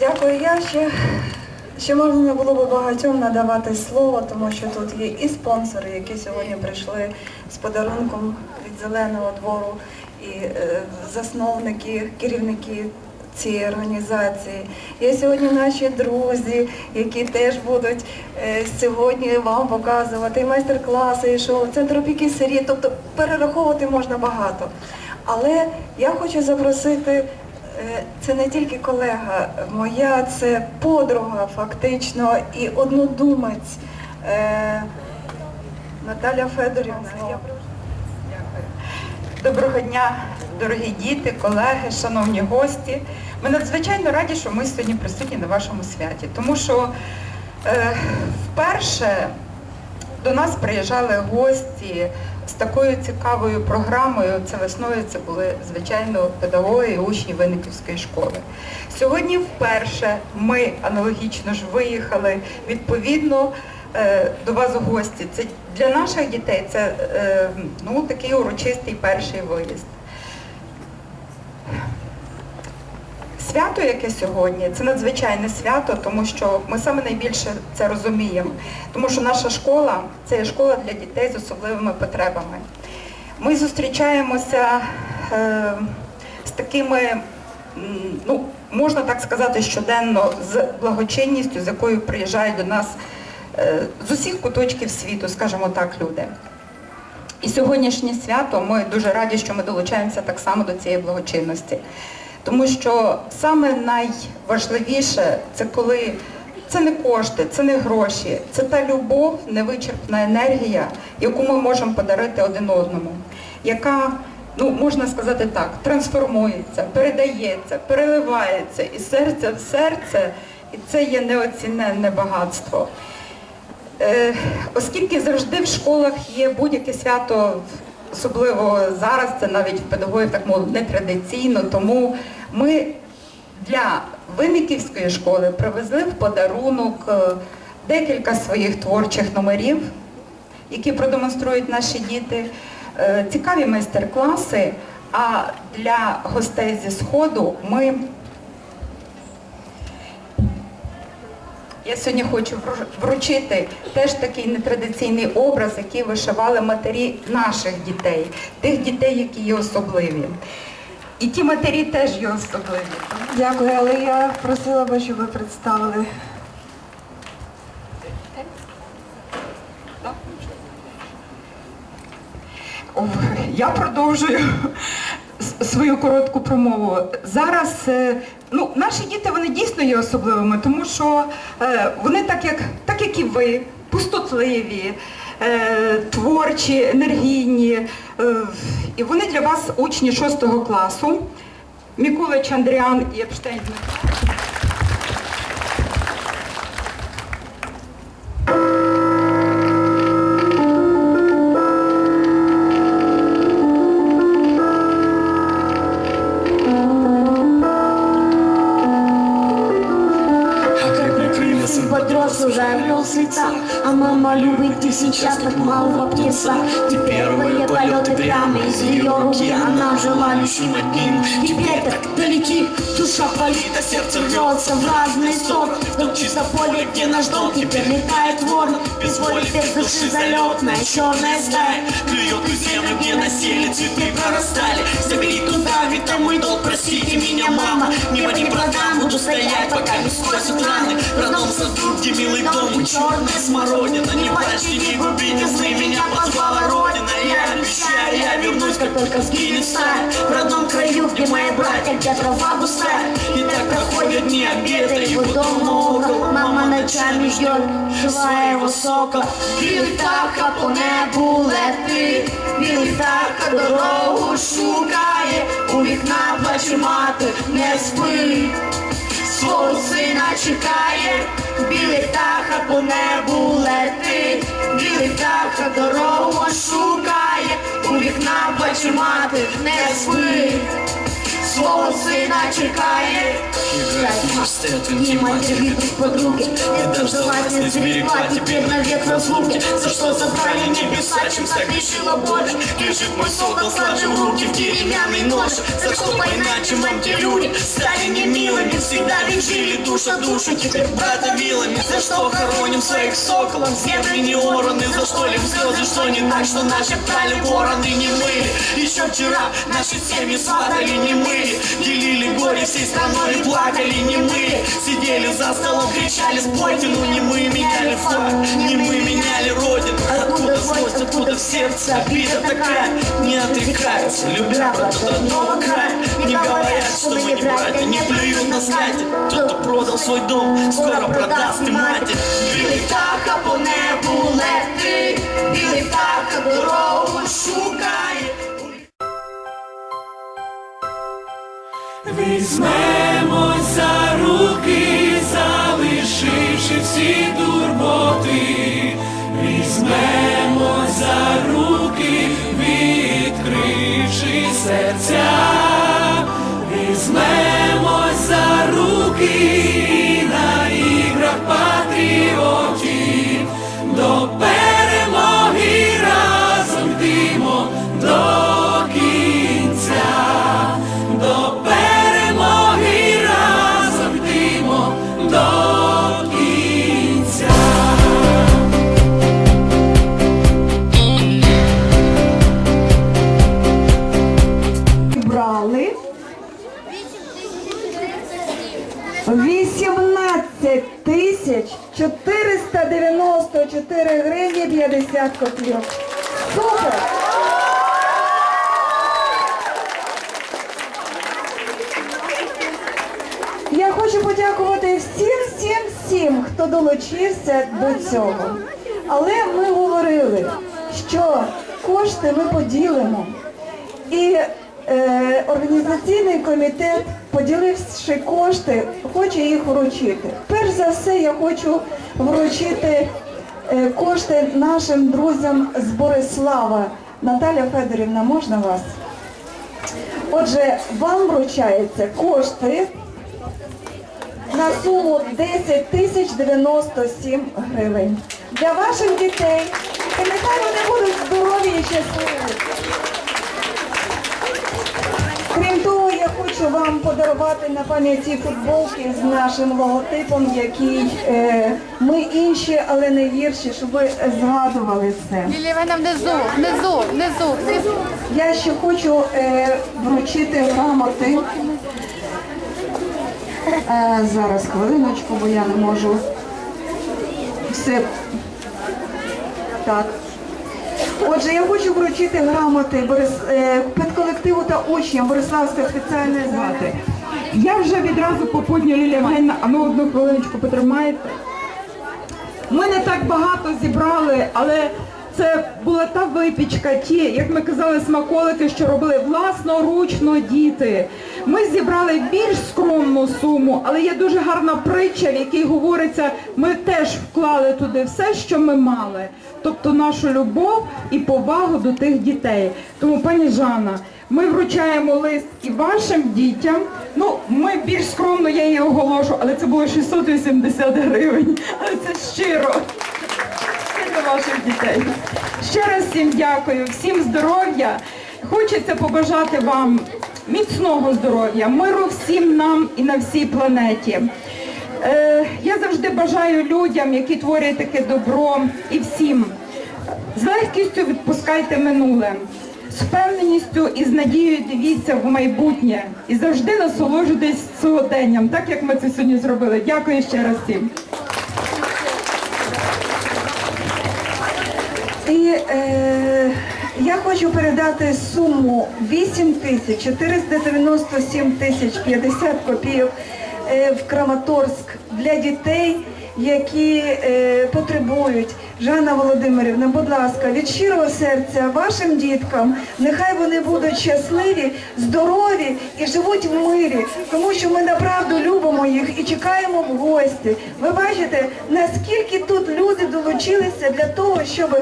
Дякую. Я ще, ще можна було б багатьом надавати слово, тому що тут є і спонсори, які сьогодні прийшли з подарунком від зеленого двору, і е, засновники, керівники цієї організації. Є сьогодні наші друзі, які теж будуть е, сьогодні вам показувати майстер-класи, і шоу, центр опіки сирі, тобто перераховувати можна багато. Але я хочу запросити Це не тільки колега моя, це подруга фактично і однодумець е, Наталя Федорівна. Доброго дня, дорогі діти, колеги, шановні гості. Ми надзвичайно раді, що ми сьогодні присутні на вашому святі, тому що е, вперше до нас приїжджали гості з такою цікавою програмою. Це весною це були, звичайно, педагоги і учні Винниківської школи. Сьогодні вперше ми аналогічно ж виїхали відповідно е, до вас у гості. Це для наших дітей це е, ну, такий урочистий перший виїзд. Свято, яке сьогодні, це надзвичайне свято, тому що ми саме найбільше це розуміємо. Тому що наша школа це школа для дітей з особливими потребами. Ми зустрічаємося е, з такими, ну, можна так сказати, щоденно з благочинністю, з якою приїжджають до нас е, з усіх куточків світу, скажімо так, люди. І сьогоднішнє свято ми дуже раді, що ми долучаємося так само до цієї благочинності. Тому що саме найважливіше це коли це не кошти, це не гроші, це та любов, невичерпна енергія, яку ми можемо подарити один одному, яка, ну можна сказати так, трансформується, передається, переливається із серця в серце, і це є неоціненне багатство. Е, Оскільки завжди в школах є будь-яке свято, особливо зараз, це навіть в педагогів так мовити нетрадиційно, тому ми для Винниківської школи привезли в подарунок е, декілька своїх творчих номерів, які продемонструють наші діти, е, цікаві майстер-класи. А для гостей зі Сходу ми Я сьогодні хочу вру- вручити теж такий нетрадиційний образ, який вишивали матері наших дітей, тих дітей, які є особливі. І ті матері теж є особливі. Дякую, але я просила би, щоб ви представили. О, Я продовжую свою коротку промову. Зараз е, ну, наші діти вони дійсно є особливими, тому що е, вони так як, так як і ви, пустотливі, е, творчі, енергійні. е, і вони для вас учні 6 класу. Мікулич Андріан і Епштейн Дмитро. Птенца Те первые полеты прямо из ее руки. Она жила лишь им одним Теперь так далеки, душа болит, а сердце рвется в разные стороны. Вдруг чисто поле, где наш дом, теперь летает ворон Воли, без души залетная черная стая Клюет ту землю, где насели, цветы прорастали. Забери туда, ведь там мой долг, простите меня, мама. Небо не продам, буду стоять, пока не сквозят раны. В родном саду, где милый дом и черная смородина. Не плачьте, не губите сны, меня позвала родина. Я обещаю, я вернусь, как только сгинет стая. В родном краю, где мои братья, где трава густая. И так проходят дни, обеда, его дом много Мама ночами ждет, живая его сока Білий птаха по небу летить Білий птаха дорогу шукає. У вікна плаче мати, не спить свого сина чекає, білий птаха по небу летить, білий птаха дорогу шукає, у вікна бачу мати не спить. Свого сина чекає. Не матери, друг подруги Не дождалась, не сберегла Теперь навек разлуки За что забрали небеса, чем лишила боли Лежит мой сокол, сложив руки в деревянный нож За что поиначе вам те люди стали немилыми Всегда ведь жили душа душу, теперь брата вилами За что хороним своих соколов, земли не ораны За что ли слезы, что не так, что наши брали вороны не мыли Еще вчера наши семьи сватали не мыли Делили горе всей страной и плакали не мы Сидели за столом, кричали спойте, ну не мы меняли флаг Не мы меняли родину Откуда злость, откуда в сердце обида такая Не отрекаются, любя брат от родного края Не говорят, что мы не братья, не плюют на знати Тот, кто продал свой дом, скоро продаст и матір Білий птаха по небу летить Білий птаха дорогу шукає Візьмемось за руки, залишивши всі турботи, візьмемо за руки, відкривши серця, 50 копійок. Супер! Я хочу подякувати всім, всім, всім, хто долучився до цього. Але ми говорили, що кошти ми поділимо. І е, організаційний комітет, поділивши кошти, хоче їх вручити. Перш за все, я хочу вручити кошти нашим друзям з Борислава. Наталя Федорівна, можна вас? Отже, вам вручаються кошти на суму 10 тисяч 97 гривень. Для ваших дітей. І нехай вони будуть здорові і щасливі. Крім того, я хочу вам подарувати на пам'яті футболки з нашим логотипом, який е, ми інші, але не гірші, щоб ви згадували це. Лілія Івановна, внизу, внизу, внизу, внизу. Я ще хочу е, вручити грамоти. Е, зараз хвилиночку, бо я не можу все. Так. Отже, я хочу вручити грамоти е, педколективу та учням Бориславської спеціальної звати. Я вже відразу попутню Лілія Євгенівна, а ну одну хвилиночку потримаєте. Ми не так багато зібрали, але це була та випічка, ті, як ми казали, смаколики, що робили власноручно діти. Ми зібрали більш скромну суму, але є дуже гарна притча, в якій говориться, ми теж вклали туди все, що ми мали. Тобто нашу любов і повагу до тих дітей. Тому, пані Жанна, ми вручаємо лист і вашим дітям. Ну, ми більш скромно, я її оголошу, але це було 680 гривень. Але це щиро. Для ваших дітей. Ще раз всім дякую, всім здоров'я. Хочеться побажати вам міцного здоров'я, миру всім нам і на всій планеті. Е, я завжди бажаю людям, які творять таке добро, і всім з легкістю відпускайте минуле, з впевненістю і з надією дивіться в майбутнє і завжди насолоджуйтесь сьогоденням, так як ми це сьогодні зробили. Дякую ще раз всім. І е, я хочу передати суму 8 тисяч 497 тисяч 50 копійок е, в Краматорськ для дітей, які е, потребують. Жанна Володимирівна, будь ласка, від щирого серця вашим діткам, нехай вони будуть щасливі, здорові і живуть в мирі, тому що ми направду любимо їх і чекаємо в гості. Ви бачите, наскільки тут люди долучилися для того, щоб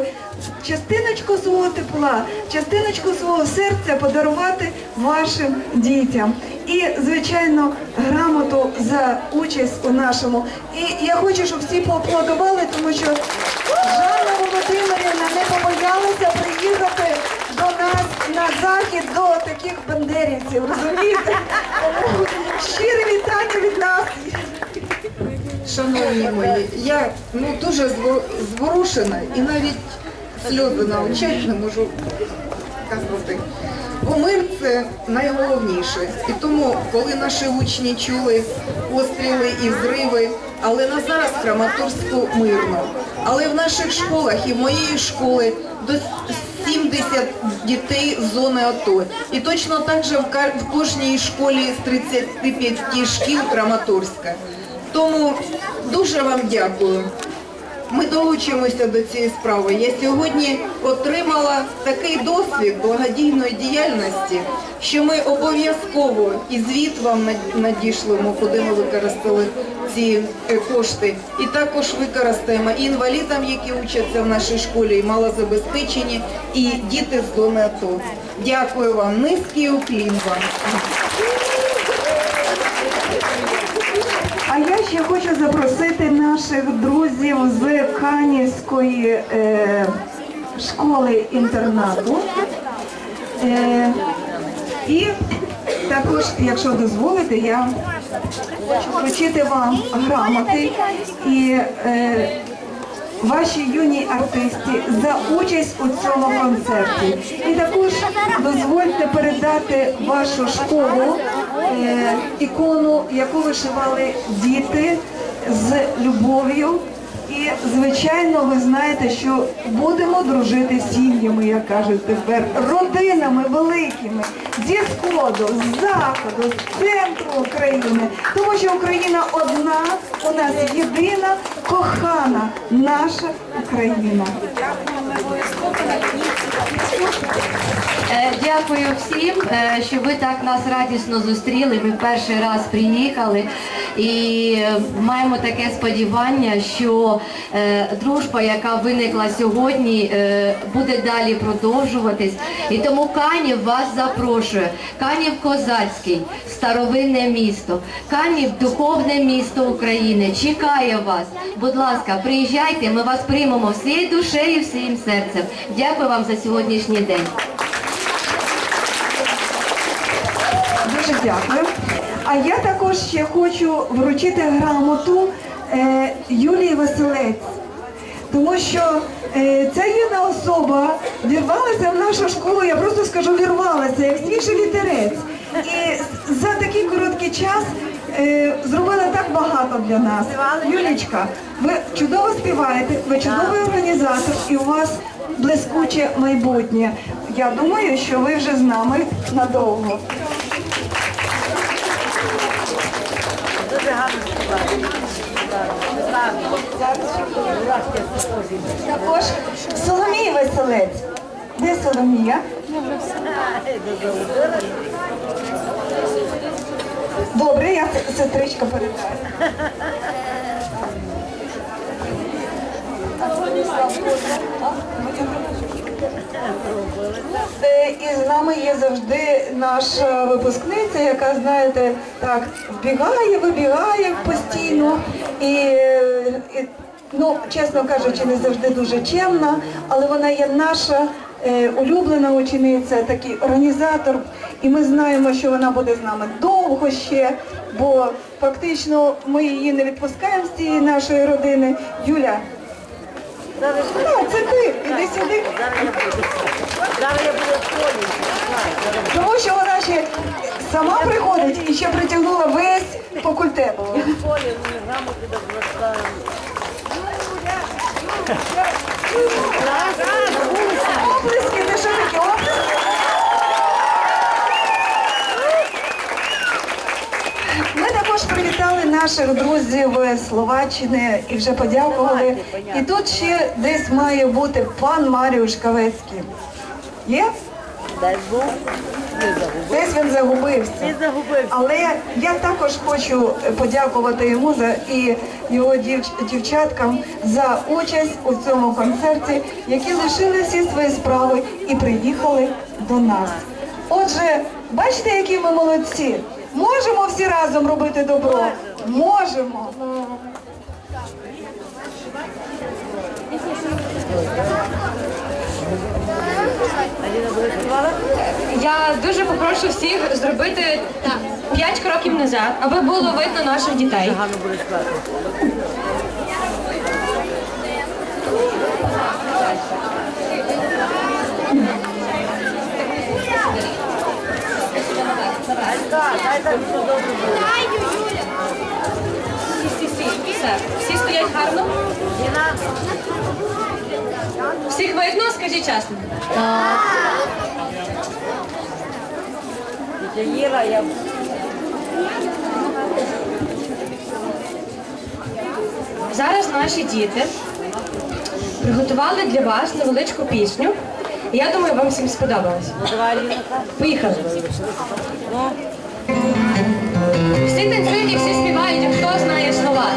частиночку свого тепла, частиночку свого серця подарувати вашим дітям. і, звичайно, грамоту за участь у нашому. І я хочу, щоб всі поаплодували, тому що Жанна Володимирівна не побоялася приїхати до нас на захід до таких бандерівців, розумієте? Щире вітання від нас. Шановні мої, я ну, дуже зво- зворушена і навіть сльози на очах не можу казати. Мир це найголовніше. І тому, коли наші учні чули постріли і зриви, але на зараз Краматорську мирно. Але в наших школах і в моєї школи до 70 дітей з зони АТО. І точно так же в кожній школі з 35 шкіл Краматорська. Тому дуже вам дякую. Ми долучимося до цієї справи. Я сьогодні отримала такий досвід благодійної діяльності, що ми обов'язково і звіт вам над- надішлемо, куди ми використали ці е, кошти. І також використаємо і інвалідам, які учаться в нашій школі, і малозабезпечені, і діти з зони АТО. Дякую вам, низький уклін вам. А я хочу запросити наших друзів з Канівської е, школи-інтернату. Е, і також, якщо дозволите, я хочу вручити вам грамоти і е, вашій юній артисті за участь у цьому концерті. І також дозвольте передати вашу школу ікону, яку вишивали діти з любов'ю. І, звичайно, ви знаєте, що будемо дружити сім'ями, як кажуть тепер, родинами великими, зі сходу, з заходу, з центру України. Тому що Україна одна, у нас єдина, кохана наша Україна. Е, Дякую всім, е, що ви так нас радісно зустріли. Ми перший раз приїхали і е, маємо таке сподівання, що е, дружба, яка виникла сьогодні, е, буде далі продовжуватись. І тому Канів вас запрошує. Канів Козацький, старовинне місто. Канів духовне місто України. Чекає вас. Будь ласка, приїжджайте, ми вас приймемо всією душею, всім серцем. Дякую вам за сьогоднішній день. Дуже дякую. А я також ще хочу вручити грамоту Юлії Василець. Тому що е, ця юна особа вірвалася в нашу школу, я просто скажу, вірвалася, як свіжий вітерець. І за такий короткий час е, зробила так багато для нас. Юлічка, ви чудово співаєте, ви чудовий організатор і у вас блискуче майбутнє. Я думаю, що ви вже з нами надовго. Також Соломія Веселець. Де Соломія? Добре, я сестричка передаю. І з нами є завжди наша випускниця, яка, знаєте, так, вбігає, вибігає постійно. І, і ну, чесно кажучи, не завжди дуже чемна, але вона є наша е, улюблена учениця, такий організатор. І ми знаємо, що вона буде з нами довго ще, бо фактично ми її не відпускаємо з цієї нашої родини. Юля, а, це ти, іди сюди. Тому що вона ще сама приходить і ще притягнула весь факультет. Оплески, що таке оплески? Ми також привітали наших друзів з Словаччини і вже подякували. І тут ще десь має бути пан Маріуш Кавецький. Є? Десь він загубився. Але я також хочу подякувати йому за і його дівч- дівчаткам за участь у цьому концерті, які лишили всі свої справи і приїхали до нас. Отже, бачите, які ми молодці. Можемо всі разом робити добро? Можемо. Я дуже попрошу всіх зробити п'ять кроків назад, аби було видно наших дітей. Всі. Все. Всі стоять гарно. Всіх видно, скажіть чесно. Зараз наші діти приготували для вас невеличку пісню. Я думаю, вам всім сподобалось. Поїхали. Всі танцюють і всі співають, а хто знає слова.